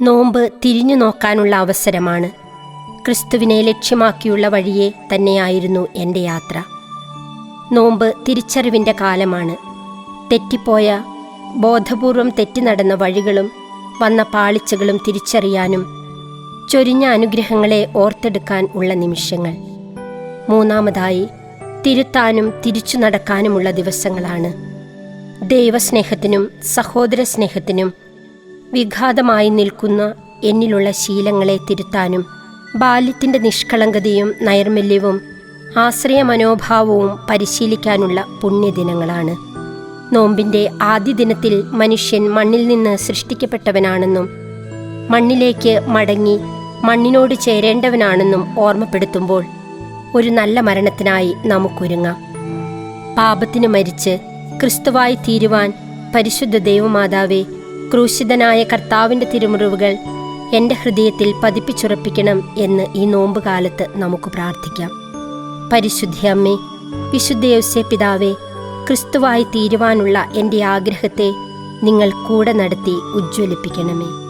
നോമ്പ് തിരിഞ്ഞു നോക്കാനുള്ള അവസരമാണ്. ക്രിസ്തുവിനെ ലക്ഷ്യമാക്കിയുള്ള വഴിയെ തന്നെയായിരുന്നു എന്റെ യാത്ര. നോമ്പ് തിരിച്ചറിവിന്റെ കാലമാണ്. തെറ്റിപ്പോയ ബോധപൂർവം തെറ്റി നടന്ന വഴികളും വന്ന പാളിച്ചകളും തിരിച്ചറിയാനും ചൊരിഞ്ഞ അനുഗ്രഹങ്ങളെ ഓർത്തെടുക്കാൻ ഉള്ള നിമിഷങ്ങൾ. മൂന്നാമതായി തിരുത്താനും തിരിച്ചു നടക്കാനുമുള്ള ദിവസങ്ങളാണ്. ദൈവസ്നേഹത്തിനും സഹോദര സ്നേഹത്തിനും വിഘാതമായി നിൽക്കുന്ന എന്നിലുള്ള ശീലങ്ങളെ തിരുത്താനും ബാല്യത്തിന്റെ നിഷ്കളങ്കതയും നൈർമല്യവും ആശ്രയ മനോഭാവവും പരിശീലിക്കാനുള്ള പുണ്യദിനങ്ങളാണ്. നോമ്പിന്റെ ആദ്യ ദിനത്തിൽ മനുഷ്യൻ മണ്ണിൽ നിന്ന് സൃഷ്ടിക്കപ്പെട്ടവനാണെന്നും മണ്ണിലേക്ക് മടങ്ങി മണ്ണിനോട് ചേരേണ്ടവനാണെന്നും ഓർമ്മപ്പെടുത്തുമ്പോൾ ഒരു നല്ല മരണത്തിനായി നമുക്കൊരുങ്ങാം. പാപത്തിന് മരിച്ച് ക്രിസ്തുവായി തീരുവാൻ പരിശുദ്ധ ദൈവമാതാവേ ക്രൂശിതനായ കർത്താവിന്റെ തിരുമുറിവുകൾ എന്റെ ഹൃദയത്തിൽ പതിപ്പിച്ചുറപ്പിക്കണം എന്ന് ഈ നോമ്പ് നോമ്പുകാലത്ത് നമുക്ക് പ്രാർത്ഥിക്കാം. പരിശുദ്ധി അമ്മേ വിശുദ്ധ യൗസ്യ പിതാവേ ക്രിസ്തുവായി തീരുവാനുള്ള എന്റെ ആഗ്രഹത്തെ നിങ്ങൾ കൂടെ നടത്തി ഉജ്ജ്വലിപ്പിക്കണമേ.